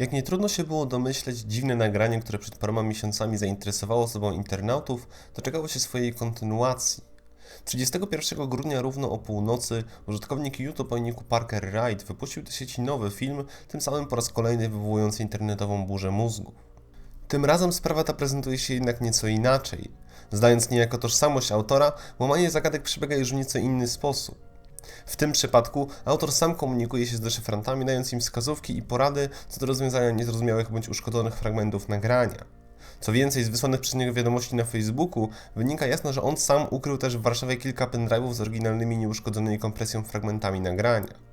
Jak nie trudno się było domyśleć, dziwne nagranie, które przed paroma miesiącami zainteresowało sobą internautów, doczekało się swojej kontynuacji. 31 grudnia równo o północy użytkownik YouTube o niku Parker Wright wypuścił do sieci nowy film, tym samym po raz kolejny wywołujący internetową burzę mózgów. Tym razem sprawa ta prezentuje się jednak nieco inaczej. Zdając niejako tożsamość autora, łamanie zagadek przebiega już w nieco inny sposób. W tym przypadku autor sam komunikuje się z deszyfrantami, dając im wskazówki i porady co do rozwiązania niezrozumiałych bądź uszkodzonych fragmentów nagrania. Co więcej, z wysłanych przez niego wiadomości na Facebooku wynika jasno, że on sam ukrył też w Warszawie kilka pendrive'ów z oryginalnymi nieuszkodzonymi kompresją fragmentami nagrania.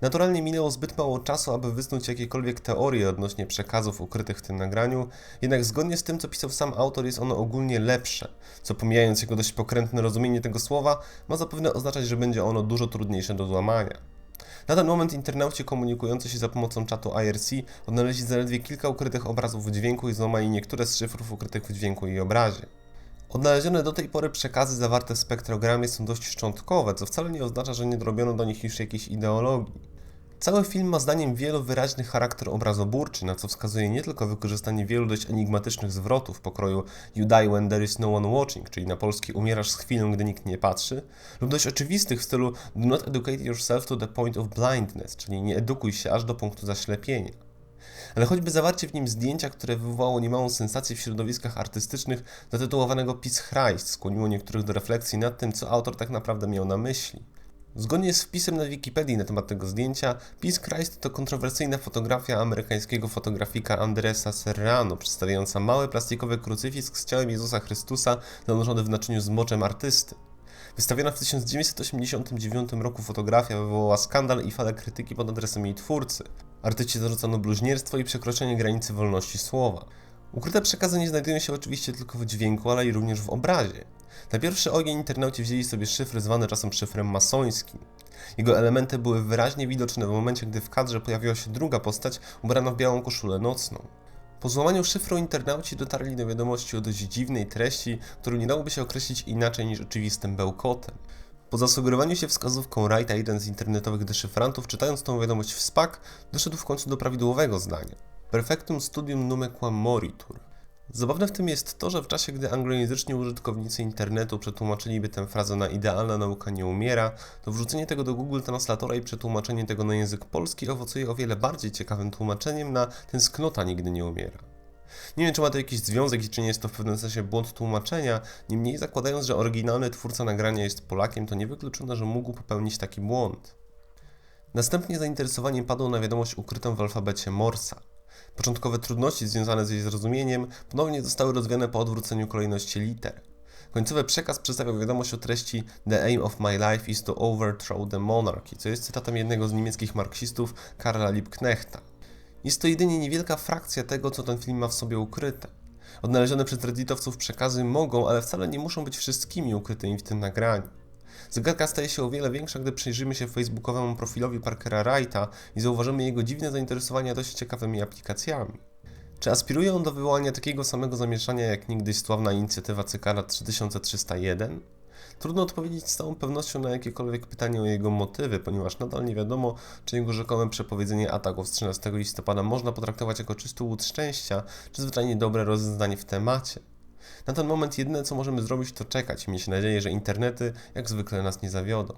Naturalnie minęło zbyt mało czasu, aby wysnuć jakiekolwiek teorie odnośnie przekazów ukrytych w tym nagraniu, jednak zgodnie z tym, co pisał sam autor, jest ono ogólnie lepsze, co pomijając jego dość pokrętne rozumienie tego słowa, ma zapewne oznaczać, że będzie ono dużo trudniejsze do złamania. Na ten moment internauci komunikujący się za pomocą czatu IRC odnaleźli zaledwie kilka ukrytych obrazów w dźwięku i złamali niektóre z szyfrów ukrytych w dźwięku i obrazie. Odnalezione do tej pory przekazy zawarte w spektrogramie są dość szczątkowe, co wcale nie oznacza, że nie dorobiono do nich już jakiejś ideologii. Cały film ma zdaniem wielu wyraźny charakter obrazoburczy, na co wskazuje nie tylko wykorzystanie wielu dość enigmatycznych zwrotów pokroju You die when there is no one watching, czyli na polski umierasz z chwilą, gdy nikt nie patrzy, lub dość oczywistych w stylu Do not educate yourself to the point of blindness, czyli nie edukuj się aż do punktu zaślepienia. Ale choćby zawarcie w nim zdjęcia, które wywołało niemałą sensację w środowiskach artystycznych, zatytułowanego Peace Christ, skłoniło niektórych do refleksji nad tym, co autor tak naprawdę miał na myśli. Zgodnie z wpisem na Wikipedii na temat tego zdjęcia, Peace Christ to kontrowersyjna fotografia amerykańskiego fotografika Andresa Serrano, przedstawiająca mały plastikowy krucyfiks z ciałem Jezusa Chrystusa zanurzony w naczyniu z moczem artysty. Wystawiona w 1989 roku fotografia wywołała skandal i falę krytyki pod adresem jej twórcy. Artyście zarzucono bluźnierstwo i przekroczenie granicy wolności słowa. Ukryte przekazy nie znajdują się oczywiście tylko w dźwięku, ale i również w obrazie. Na pierwszy ogień internauci wzięli sobie szyfr zwany czasem szyfrem masońskim. Jego elementy były wyraźnie widoczne w momencie, gdy w kadrze pojawiła się druga postać ubrana w białą koszulę nocną. Po złamaniu szyfru internauci dotarli do wiadomości o dość dziwnej treści, którą nie dałoby się określić inaczej niż oczywistym bełkotem. Po zasugerowaniu się wskazówką Wrighta, jeden z internetowych deszyfrantów, czytając tą wiadomość w SPAC, doszedł w końcu do prawidłowego zdania. Perfectum studium numequam moritur. Zabawne w tym jest to, że w czasie, gdy anglojęzyczni użytkownicy internetu przetłumaczyliby tę frazę na idealna nauka nie umiera, to wrzucenie tego do Google Translatora i przetłumaczenie tego na język polski owocuje o wiele bardziej ciekawym tłumaczeniem na tęsknota nigdy nie umiera. Nie wiem, czy ma to jakiś związek i czy nie jest to w pewnym sensie błąd tłumaczenia, niemniej zakładając, że oryginalny twórca nagrania jest Polakiem, to niewykluczone, że mógł popełnić taki błąd. Następnie zainteresowanie padło na wiadomość ukrytą w alfabecie Morsa. Początkowe trudności związane z jej zrozumieniem ponownie zostały rozwiane po odwróceniu kolejności liter. Końcowy przekaz przedstawiał wiadomość o treści The aim of my life is to overthrow the monarchy, co jest cytatem jednego z niemieckich marksistów Karla Liebknechta. Jest to jedynie niewielka frakcja tego, co ten film ma w sobie ukryte. Odnalezione przez redditowców przekazy mogą, ale wcale nie muszą być wszystkimi ukrytymi w tym nagraniu. Zagadka staje się o wiele większa, gdy przyjrzymy się facebookowemu profilowi Parkera Wrighta i zauważymy jego dziwne zainteresowania dość ciekawymi aplikacjami. Czy aspiruje on do wywołania takiego samego zamieszania jak niegdyś sławna inicjatywa Cykara 3301? Trudno odpowiedzieć z całą pewnością na jakiekolwiek pytanie o jego motywy, ponieważ nadal nie wiadomo, czy jego rzekome przepowiedzenie ataków z 13 listopada można potraktować jako czysty łód szczęścia, czy zwyczajnie dobre rozeznanie w temacie. Na ten moment jedyne co możemy zrobić to czekać mieć nadzieję, że internety jak zwykle nas nie zawiodą.